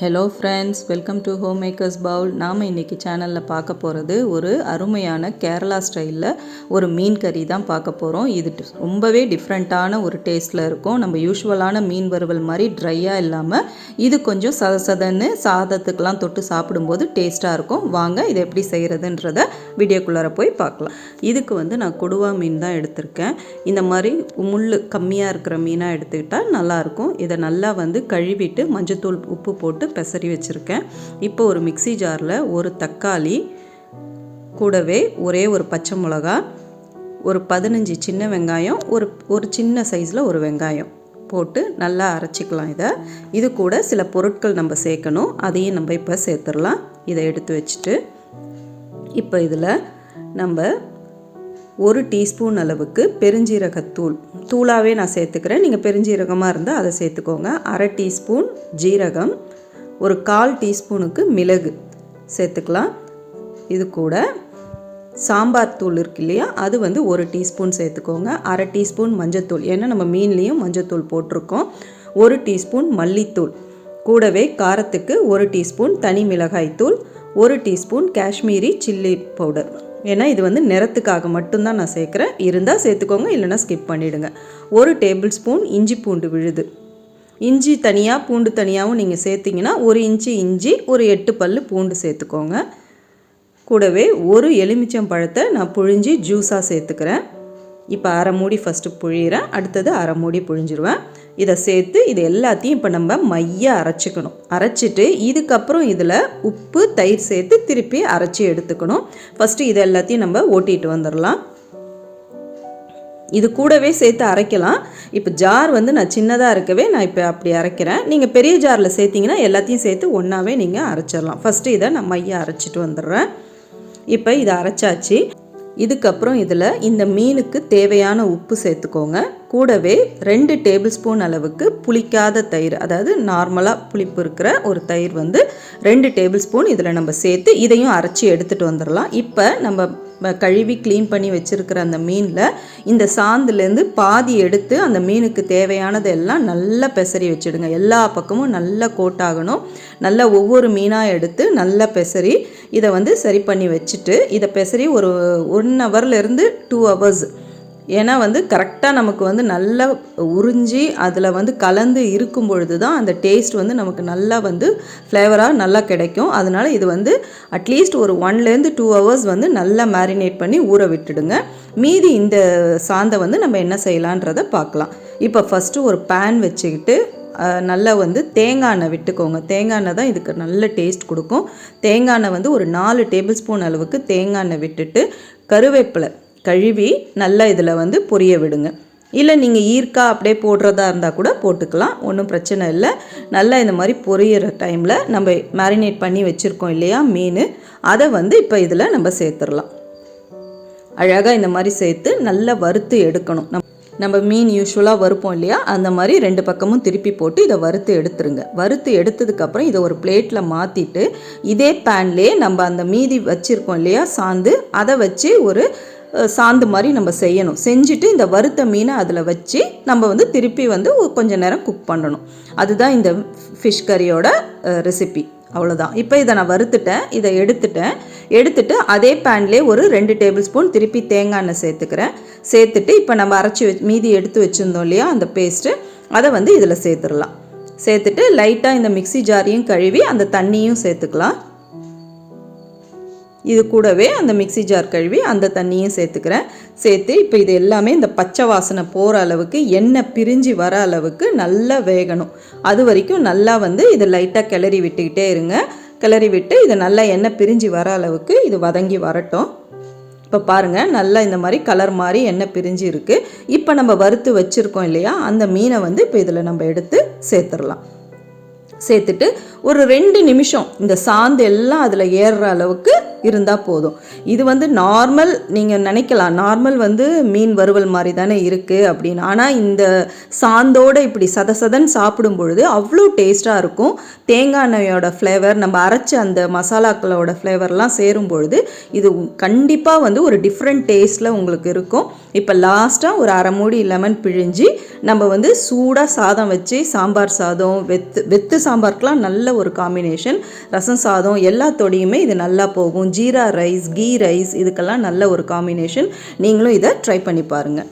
Hello friends welcome to home makers Pavul நாம் இன்றைக்கி சேனலில் பார்க்க போகிறது ஒரு அருமையான கேரளா ஸ்டைலில் ஒரு மீன் கறி தான் பார்க்க போகிறோம் இது ரொம்பவே டிஃப்ரெண்ட்டான ஒரு டேஸ்ட்டில் இருக்கும். நம்ம யூஷுவலான மீன் வறுவல் மாதிரி ட்ரையாக இல்லாமல் இது கொஞ்சம் சதசதன்னு சாதத்துக்கெலாம் தொட்டு சாப்பிடும்போது டேஸ்ட்டாக இருக்கும். வாங்க இதை எப்படி செய்கிறதுன்றத வீடியோக்குள்ளார போய் பார்க்கலாம். இதுக்கு வந்து நான் கொடுவா மீன் தான் எடுத்திருக்கேன். இந்த மாதிரி முள் கம்மியாக இருக்கிற மீனாக எடுத்துக்கிட்டால் நல்லாயிருக்கும் இதை நல்லா வந்து கழுவிட்டு மஞ்சத்தூள் உப்பு போட்டு பெசரி வச்சுருக்கேன். இப்போ ஒரு மிக்ஸி ஜாரில் ஒரு தக்காளி கூடவே ஒரே ஒரு பச்சை மிளகா ஒரு பதினஞ்சு சின்ன வெங்காயம் ஒரு ஒரு சின்ன சைஸில் ஒரு வெங்காயம் போட்டு நல்லா அரைச்சிக்கலாம் இதை. இது கூட சில பொருட்கள் நம்ம சேர்க்கணும். அதையும் நம்ம இப்போ சேர்த்துடலாம். இதை எடுத்து வச்சுட்டு இப்போ இதில் நம்ம ஒரு டீஸ்பூன் அளவுக்கு பெருஞ்சீரகத்தூள். தூளாகவே நான் சேர்த்துக்கிறேன். நீங்கள் பெருஞ்சீரகமாக இருந்தால் அதை சேர்த்துக்கோங்க. அரை டீஸ்பூன் ஜீரகம் ஒரு கால் டீஸ்பூனுக்கு மிளகு சேர்த்துக்கலாம். இது கூட சாம்பார் தூள் இருக்கு இல்லையா அது வந்து ஒரு டீஸ்பூன் சேர்த்துக்கோங்க. அரை டீஸ்பூன் மஞ்சத்தூள் ஏன்னா நம்ம மீன்லேயும் மஞ்சத்தூள் போட்டிருக்கோம். ஒரு டீஸ்பூன் மல்லித்தூள் கூடவே காரத்துக்கு ஒரு டீஸ்பூன் தனி மிளகாய்த்தூள் ஒரு டீஸ்பூன் காஷ்மீரி சில்லி பவுடர். ஏன்னா இது வந்து நிறத்துக்காக மட்டும்தான் நான் சேர்க்குறேன். இருந்தால் சேர்த்துக்கோங்க இல்லைன்னா ஸ்கிப் பண்ணிவிடுங்க ஒரு டேபிள் ஸ்பூன் இஞ்சி பூண்டு விழுது. இஞ்சி தனியாக பூண்டு தனியாகவும் நீங்கள் சேர்த்திங்கன்னா ஒரு இன்ச்சு இஞ்சி ஒரு எட்டு பல் பூண்டு சேர்த்துக்கோங்க. கூடவே ஒரு எலுமிச்சம் பழத்தை நான் புழிஞ்சி ஜூஸாக சேர்த்துக்கிறேன். இப்போ அரை மூடி ஃபஸ்ட்டு புழியிறேன் அடுத்தது அரை மூடி புழிஞ்சிருவேன். இதை சேர்த்து இது எல்லாத்தையும் இப்போ நம்ம மைய அரைச்சிக்கணும். அரைச்சிட்டு இதுக்கப்புறம் இதில் உப்பு தயிர் சேர்த்து திருப்பி அரைச்சி எடுத்துக்கணும். ஃபஸ்ட்டு இது எல்லாத்தையும் நம்ம ஓட்டிகிட்டு வந்துடலாம். இது கூடவே சேர்த்து அரைக்கலாம். இப்போ ஜார் வந்து நான் சின்னதாக இருக்கவே நான் இப்போ அப்படி அரைக்கிறேன். நீங்கள் பெரிய ஜாரில் சேர்த்திங்கன்னா எல்லாத்தையும் சேர்த்து ஒன்றாவே நீங்கள் அரைச்சிடலாம். ஃபஸ்ட்டு இதை நான் மைய அரைச்சிட்டு வந்துடுறேன். இப்போ இதை அரைச்சாச்சு. இதுக்கப்புறம் இதில் இந்த மீனுக்கு தேவையான உப்பு சேர்த்துக்கோங்க. கூடவே ரெண்டு டேபிள் ஸ்பூன் அளவுக்கு புளிக்காத தயிர் அதாவது நார்மலாக புளிப்பு இருக்கிற ஒரு தயிர் வந்து ரெண்டு டேபிள் ஸ்பூன் இதில் நம்ம சேர்த்து இதையும் அரைச்சி எடுத்துகிட்டு வந்துடலாம். இப்போ நம்ம கழுவி க்ளீன் பண்ணி வச்சுருக்கிற அந்த மீனில் இந்த சாந்துலேருந்து பாதி எடுத்து அந்த மீனுக்கு தேவையானதெல்லாம் நல்லா பெசரி வச்சுடுங்க. எல்லா பக்கமும் நல்லா கோட்டாகணும் நல்லா ஒவ்வொரு மீனாக எடுத்து நல்லா பெசரி இதை வந்து சரி பண்ணி வச்சுட்டு இதை பெசரி ஒரு ஒன் ஹவர்லேருந்து டூ ஹவர்ஸ் ஏன்னா வந்து கரெக்டாக நமக்கு வந்து நல்லா உறிஞ்சி அதில் வந்து கலந்து இருக்கும் பொழுது தான் அந்த டேஸ்ட் வந்து நமக்கு நல்லா வந்து ஃப்ளேவராக நல்லா கிடைக்கும். அதனால் இது வந்து அட்லீஸ்ட் ஒரு ஒன்லேருந்து டூ ஹவர்ஸ் வந்து நல்லா மேரினேட் பண்ணி ஊற விட்டுடுங்க. மீதி இந்த சாந்தை வந்து நம்ம என்ன செய்யலான்றதை பார்க்கலாம். இப்போ ஃபஸ்ட்டு ஒரு பேன் வச்சுக்கிட்டு நல்லா வந்து தேங்காய் எண்ணெய் விட்டுக்கோங்க. தேங்காய் எண்ணெய் தான் இதுக்கு நல்ல டேஸ்ட் கொடுக்கும். தேங்காய் எண்ணெய் வந்து ஒரு நாலு டேபிள் ஸ்பூன் அளவுக்கு தேங்காய் எண்ணெய் விட்டுட்டு கருவேப்பிலை கழுவி நல்லா இதில் வந்து பொரிய விடுங்க. இல்லை நீங்கள் ஈர்க்கா அப்படியே போடுறதா இருந்தால் கூட போட்டுக்கலாம். ஒன்றும் பிரச்சனை இல்லை. நல்லா இந்த மாதிரி பொரியிற டைமில் நம்ம மேரினேட் பண்ணி வச்சுருக்கோம் இல்லையா மீன் அதை வந்து இப்போ இதில் நம்ம சேர்த்துடலாம். அழகாக இந்த மாதிரி சேர்த்து நல்லா வறுத்து எடுக்கணும். நம் நம்ம மீன் யூஸ்வலாக வறுப்போம் இல்லையா? அந்த மாதிரி ரெண்டு பக்கமும் திருப்பி போட்டு இதை வறுத்து எடுத்துருங்க. வறுத்து எடுத்ததுக்கப்புறம் இதை ஒரு பிளேட்டில் மாற்றிட்டு இதே பேன்லேயே நம்ம அந்த மீதி வச்சுருக்கோம் இல்லையா சாந்து அதை வச்சு ஒரு சாந்து மாதிரி நம்ம செய்யணும். செஞ்சுட்டு இந்த வறுத்த மீனை அதில் வச்சு நம்ம வந்து திருப்பி வந்து கொஞ்சம் நேரம் குக் பண்ணணும். அதுதான் இந்த ஃபிஷ் கறியோட ரெசிபி அவ்வளோதான் இப்போ இதை நான் வறுத்துட்டேன். இதை எடுத்துட்டேன். எடுத்துட்டு அதே பேன்லேயே ஒரு ரெண்டு டேபிள் ஸ்பூன் திருப்பி தேங்காய் எண்ணெய் சேர்த்துக்கிறேன். சேர்த்துட்டு இப்போ நம்ம அரைச்சி வச் மீதி எடுத்து வச்சுருந்தோம் இல்லையா அந்த பேஸ்ட்டு அதை வந்து இதில் சேர்த்துடலாம். சேர்த்துட்டு லைட்டாக இந்த மிக்ஸி ஜாரையும் கழுவி அந்த தண்ணியும் சேர்த்துக்கலாம். இது கூடவே அந்த மிக்ஸி ஜார் கழுவி அந்த தண்ணியும் சேர்த்துக்கிறேன். சேர்த்து இப்போ இது எல்லாமே இந்த பச்சை வாசனை போகிற அளவுக்கு எண்ணெய் பிரிஞ்சு வர அளவுக்கு நல்லா வேகணும். அது வரைக்கும் நல்லா வந்து இதை லைட்டாக கிளறி விட்டுக்கிட்டே இருங்க. கிளறி விட்டு இது நல்லா எண்ணெய் பிரிஞ்சு வர அளவுக்கு இது வதங்கி வரட்டும். இப்போ பாருங்கள் நல்லா இந்த மாதிரி கலர் மாதிரி எண்ணெய் பிரிஞ்சு இருக்குது இப்போ நம்ம வறுத்து வச்சுருக்கோம் இல்லையா அந்த மீனை வந்து இப்போ இதில் நம்ம எடுத்து சேர்த்துடலாம். சேர்த்துட்டு ஒரு ரெண்டு நிமிஷம் இந்த சாந்து எல்லாம் அதில் ஏறுற அளவுக்கு இருந்தால் போதும். இது வந்து நார்மல் நீங்கள் நினைக்கலாம். நார்மல் வந்து மீன் வறுவல் மாதிரி தானே இருக்குது அப்படின்னு. ஆனால் இந்த சாந்தோடு இப்படி சத சதன்னு சாப்பிடும் பொழுது அவ்வளோ டேஸ்ட்டாக இருக்கும். தேங்காய் எண்ணெயோட ஃப்ளேவர் நம்ம அரைச்ச அந்த மசாலாக்களோட ஃப்ளேவர்லாம் சேரும் பொழுது இது கண்டிப்பாக வந்து ஒரு டிஃப்ரெண்ட் டேஸ்ட்டில் உங்களுக்கு இருக்கும். இப்போ லாஸ்ட்டாக ஒரு அரை மூடி லெமன் பிழிஞ்சு நம்ம வந்து சூடாக சாதம் வச்சு சாம்பார் சாதம் வெத்து வெத்து சாம்பாருக்கெலாம் நல்ல ஒரு காம்பினேஷன் ரசம் சாதம் எல்லாத்தோடையுமே இது நல்லா போகும். ஜீரா ரைஸ் கீ ரைஸ் இதுக்கெல்லாம் நல்ல ஒரு காம்பினேஷன் நீங்களும் இதை ட்ரை பண்ணி பாருங்கள்